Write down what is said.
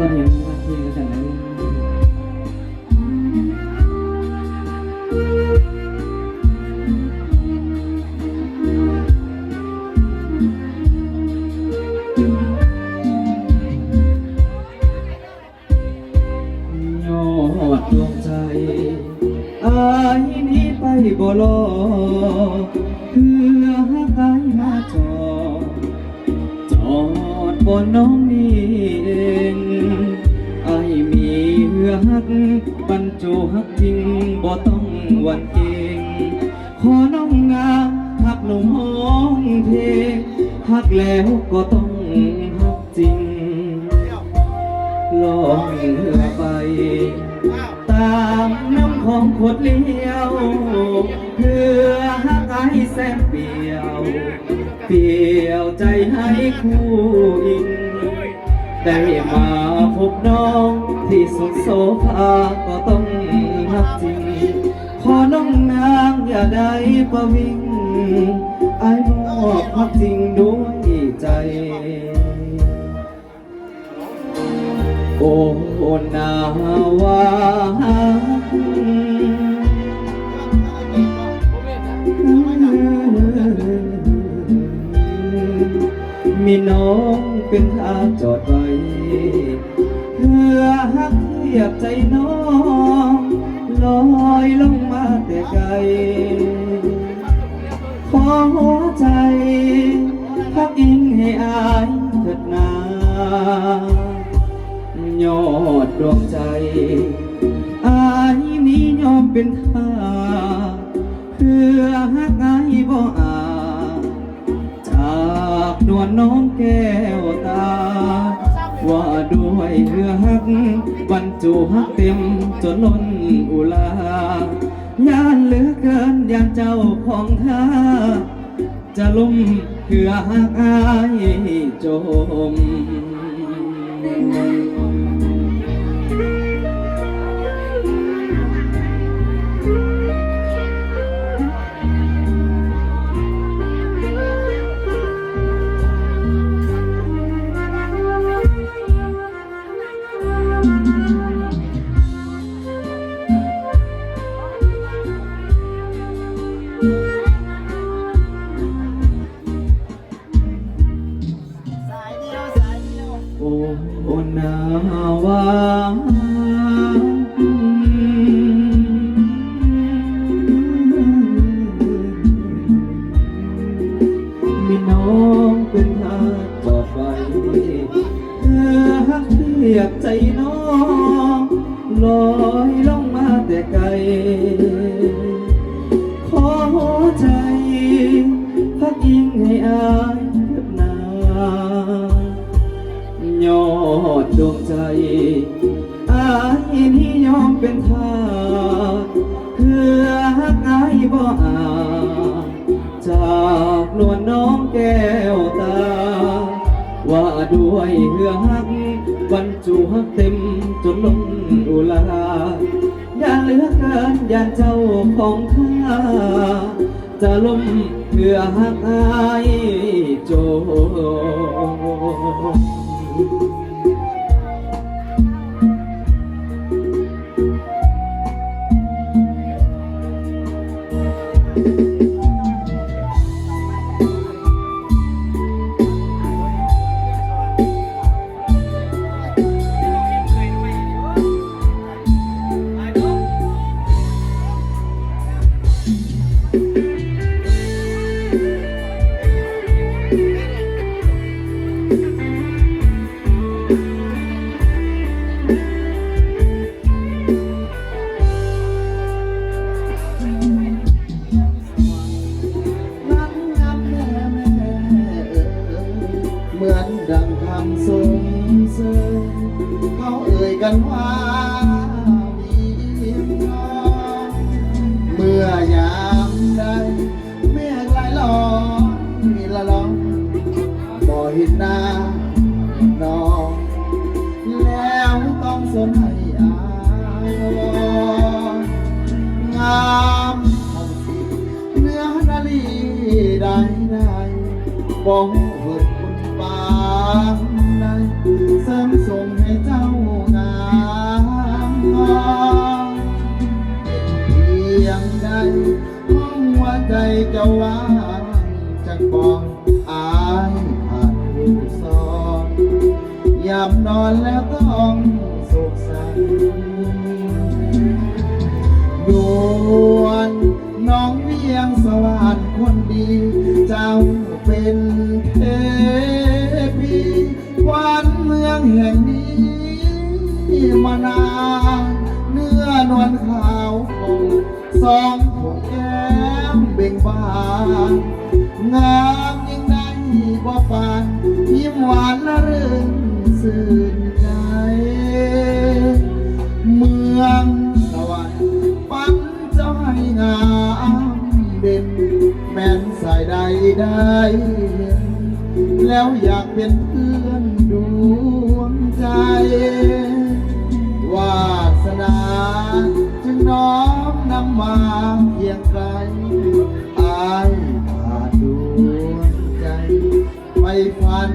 ตอนนี้มันคุยกันจังเลยยอดดวงใจอายนี้ไปบ่รอเพื่อหากายมาจอ จอดบนน้อง จุหักจริงบ่ต้องหวันเก่งขอน้องงามหักหนุ่มห้องเพลงหักแล้วก็ต้องหักจริงลองเรือไป ตามน้ำของขดเลี้ยวเพื่อหาไอ้แสนเปียว เปียวใจให้คู่อิง ได้มาพบน้องที่สุดโซฟาก็ต้องรักจริง ขอน้องนางอย่าได้ประวิงไอ้มอบรักจริงด้วยใจ โอ้นาวามีน้องเป็นท่าจอดไว้ เพื่อหักเทียบใจน้องลอยลงมาแต่ไกลขอหัวใจพักอิงให้อายเถิดนายอดดวงใจ อายนี้ยอมเป็นทาเพื่อหักอายบ่อาจจากนวลน้องแก้วตา ว่าด้วยเรือหักบรรจุหักเต็มจนล้นอุลาย่านเหลือเกินย่านเจ้าของข้าจะลุ่มเพื่อหักอายจม เทียบใจน้องลอยล่องมาแต่ไกล ขอหัวใจพักอิงให้อายเถิดนายอดดวงใจอายนี้ยอมเป็นทา บรรจุหักเต็มจนล้นอุลาอย่าเหลือเกินอย่าเจ้าของข้า จะล้มเพื่อหักอายโจ เอ่ยเหมือนดังคำสงเสริญเขาเอ่ยกันว่ามีน้องเมื่อยามใดเมฆลายล้อมีละลองบ่เห็นหน้าน้อง แล้วต้องสนให้ บ่เวิร์ดบุญบางนั้นเสริมส่งให้เจ้างามเพียงใดห้องว่าใจจะวางจักบองอายผ่านผู้สอนยามนอนแล้วต้องสุขสันต์ยวนน้องเวียงสวรรค์คนดี เจ้าเป็นเทพีควันเมืองแห่งนี้มานานเนื้อนวลขาวคงสองหัวแก้มเบ่งบานงามยิ่งใดบ่ปานยิ้มหวานละเริงสื่น นสายใดได้เห็นแล้วอยากเป็นเพื่อนดวงใจ วาสนาจึงน้อมนำมาเพียงไกลอายขาดดวงใจ ไม่ฝัน